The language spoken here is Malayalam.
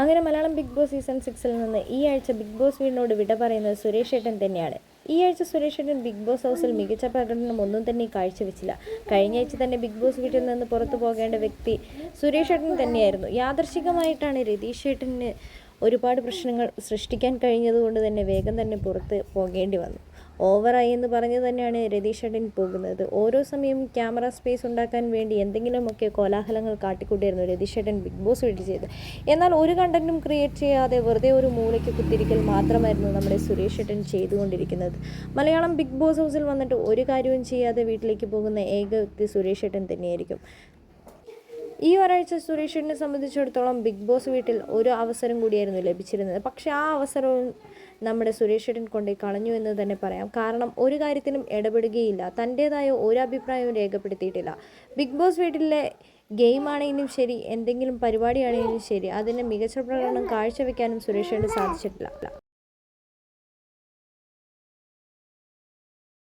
അങ്ങനെ മലയാളം ബിഗ് ബോസ് സീസൺ സിക്സിൽ നിന്ന് ഈ ആഴ്ച ബിഗ് ബോസ് വീടിനോട് വിട പറയുന്നത് സുരേഷ് ഏട്ടൻ തന്നെയാണ്. ഈ ആഴ്ച സുരേഷ് ഏട്ടൻ ബിഗ് ബോസ് ഹൗസിൽ മികച്ച പ്രകടനം ഒന്നും തന്നെ കാഴ്ചവെച്ചില്ല കഴിഞ്ഞ ആഴ്ച തന്നെ ബിഗ് ബോസ് വീട്ടിൽ നിന്ന് പുറത്തു പോകേണ്ട വ്യക്തി സുരേഷ് ഏട്ടൻ തന്നെയായിരുന്നു. യാദർശികമായിട്ടാണ് രതീഷ് ഏട്ടന് ഒരുപാട് പ്രശ്നങ്ങൾ സൃഷ്ടിക്കാൻ കഴിഞ്ഞതുകൊണ്ട് തന്നെ വേഗം തന്നെ പുറത്ത് പോകേണ്ടി വന്നു. ഓവറായി എന്ന് പറഞ്ഞു തന്നെയാണ് രതീഷ് ഏട്ടൻ പോകുന്നത്. ഓരോ സമയം ക്യാമറ സ്പേസ് ഉണ്ടാക്കാൻ വേണ്ടി എന്തെങ്കിലുമൊക്കെ കോലാഹലങ്ങൾ കാട്ടിക്കൂട്ടിയായിരുന്നു രതീഷ് ഏട്ടൻ ബിഗ് ബോസ് വീട്ടിൽ ചെയ്ത് എന്നാൽ ഒരു കണ്ടന്റും ക്രിയേറ്റ് ചെയ്യാതെ വെറുതെ ഒരു മൂലയ്ക്ക് കുത്തിരിക്കൽ മാത്രമായിരുന്നു നമ്മുടെ സുരേഷ് ഏട്ടൻ ചെയ്തുകൊണ്ടിരിക്കുന്നത്. മലയാളം ബിഗ് ബോസ് ഹൗസിൽ വന്നിട്ട് ഒരു കാര്യവും ചെയ്യാതെ വീട്ടിലേക്ക് പോകുന്ന ഏക വ്യക്തി സുരേഷ് ഏട്ടൻ തന്നെയായിരിക്കും. ഈ ഒരാഴ്ച സുരേഷിനെ സംബന്ധിച്ചിടത്തോളം ബിഗ് ബോസ് വീട്ടിൽ ഒരു അവസരം കൂടിയായിരുന്നു ലഭിച്ചിരുന്നത്. പക്ഷേ ആ അവസരവും നമ്മുടെ സുരേഷേട്ടൻ കൊണ്ടേ കളഞ്ഞു എന്ന് തന്നെ പറയാം. കാരണം ഒരു കാര്യത്തിനും ഇടപെടുകയില്ല. തന്റേതായ ഒരു അഭിപ്രായവും രേഖപ്പെടുത്തിയിട്ടില്ല. ബിഗ് ബോസ് വീട്ടിലെ ഗെയിമാണെങ്കിലും ശരി എന്തെങ്കിലും പരിപാടിയാണെങ്കിലും ശരി അതിന് മികച്ച പ്രകടനം കാഴ്ചവെക്കാനും സുരേഷേട്ടന് സാധിച്ചിട്ടില്ല.